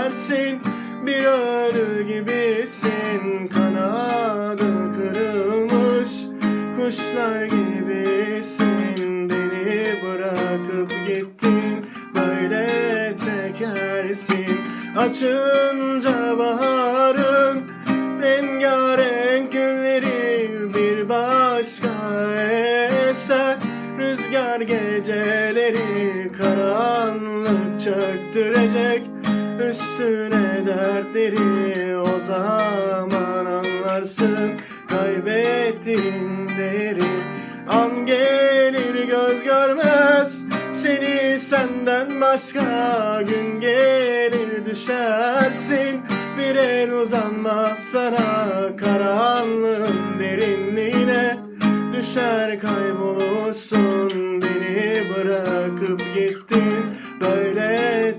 ne gülersin bir ölü gibisin. Kanadı kırılmış kuşlar gibisin. Beni bırakıp gittin böyle çekersin. Açınca baharın rengarenk gülleri bir başka eser. Rüzgar geceleri karanlık çöktürecek Üstüne dertleri o zaman anlarsın. Kaybettiğin değeri An gelir göz görmez. Seni senden başka gün gelir düşersin. Bir el uzanmaz sana karanlığın derinliğine. Düşer kaybolursun beni bırakıp gittin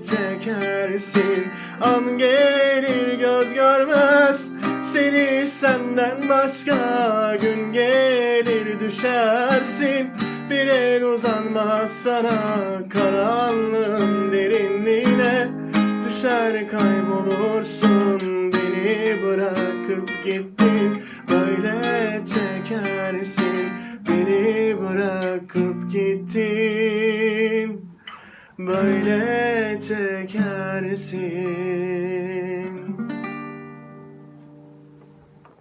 Çekersin. An gelir göz görmez. Seni senden başka gün gelir düşersin. Bir el uzanmaz sana karanlığın derinliğine. Düşer kaybolursun beni bırakıp gittin. Böyle çekersin beni bırakıp gittin Böyle çekersin